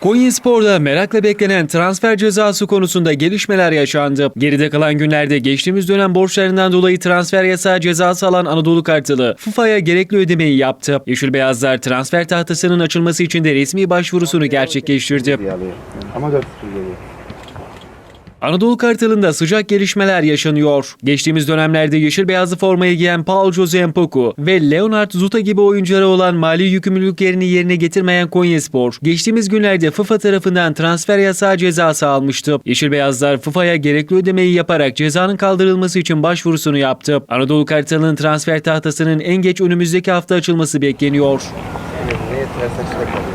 Konyaspor'da merakla beklenen transfer cezası konusunda gelişmeler yaşandı. Geride kalan günlerde geçtiğimiz dönem borçlarından dolayı transfer yasağı cezası alan Anadolu Kartalı, FIFA'ya gerekli ödemeyi yaptı. Yeşil Beyazlar transfer tahtasının açılması için de resmi başvurusunu gerçekleştirdi. Ama 4 tur geliyor. Anadolu Kartalı'nda sıcak gelişmeler yaşanıyor. Geçtiğimiz dönemlerde yeşil beyazlı formayı giyen Paul Jose Mpoku ve Leonard Zuta gibi oyunculara olan mali yükümlülüklerini yerine getirmeyen Konyaspor, geçtiğimiz günlerde FIFA tarafından transfer yasağı cezası almıştı. Yeşil beyazlar FIFA'ya gerekli ödemeyi yaparak cezanın kaldırılması için başvurusunu yaptı. Anadolu Kartalı'nın transfer tahtasının en geç önümüzdeki hafta açılması bekleniyor. Neye ters açıda kalıyor?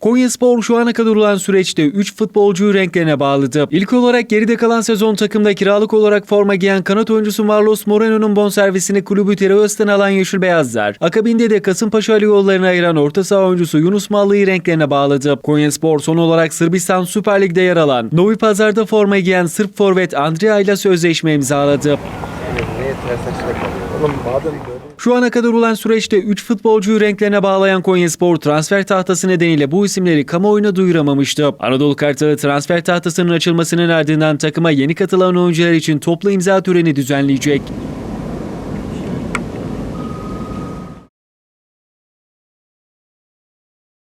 Konyaspor şu ana kadar olan süreçte 3 futbolcuyu renklerine bağladı. İlk olarak geride kalan sezon takımda kiralık olarak forma giyen kanat oyuncusu Marlos Moreno'nun bonservisini kulübü Teröös'ten alan Yeşil Beyazlar. Akabinde de Kasımpaşa Ali yollarını ayıran orta saha oyuncusu Yunus Mallı'yı renklerine bağladı. Konyaspor son olarak Sırbistan Süper Lig'de yer alan Novi Pazar'da forma giyen Sırp forvet Andrea ile sözleşme imzaladı. neye ters açıda kalıyor? Şu ana kadar olan süreçte 3 futbolcuyu renklerine bağlayan Konyaspor transfer tahtası nedeniyle bu isimleri kamuoyuna duyuramamıştı. Anadolu Kartalı transfer tahtasının açılmasının ardından takıma yeni katılan oyuncular için toplu imza töreni düzenleyecek.